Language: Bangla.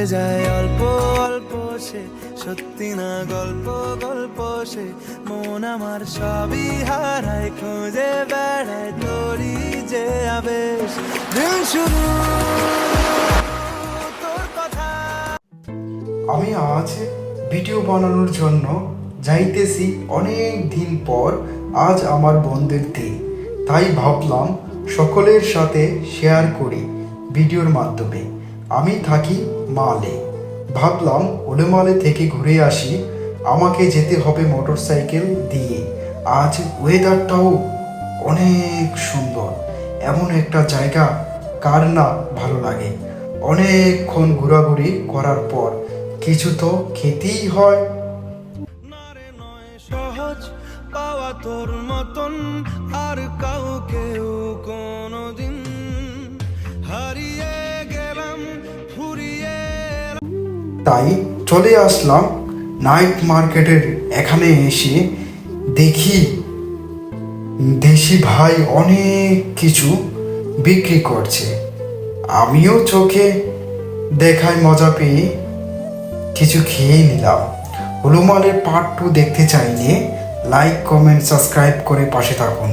ভুলে যায় অল্প অল্প সে। সত্যি না গল্প গল্প সে। মন আমার সবই হারায়, খুঁজে বেড়ায় তোরই যে আবেশ। দিন শুরু আমি আজ ভিডিও বানানোর জন্য যাইতেছি অনেক দিন পর, আজ আমার বন্ধের দিন। তাই ভাবলাম সকলের সাথে শেয়ার করি ভিডিওর মাধ্যমে। আমি থাকি মালে। ভাবলাম ওলেমালে থেকে ঘুরে আসি। আমাকে যেতে হবে মোটর সাইকেল দিয়ে। আজ ওয়েদারটাও অনেক সুন্দর। এমন একটা জায়গা, কার না ভালো লাগে। অনেকক্ষণ ঘোরাঘুরি করার পর কিছু তো খেতেই হয়। পাওয়া তোর মতন আর কাউকেও তাই চলে আসলাম নাইট মার্কেটের এখানে এসে দেখি দেশি ভাই অনেক কিছু বিক্রি করছে। আমিও চোখে দেখায় মজা পেয়ে কিছু খেয়ে নিলাম। হলুমালের পার্ট টু দেখতে চাইলে লাইক কমেন্ট সাবস্ক্রাইব করে পাশে থাকুন।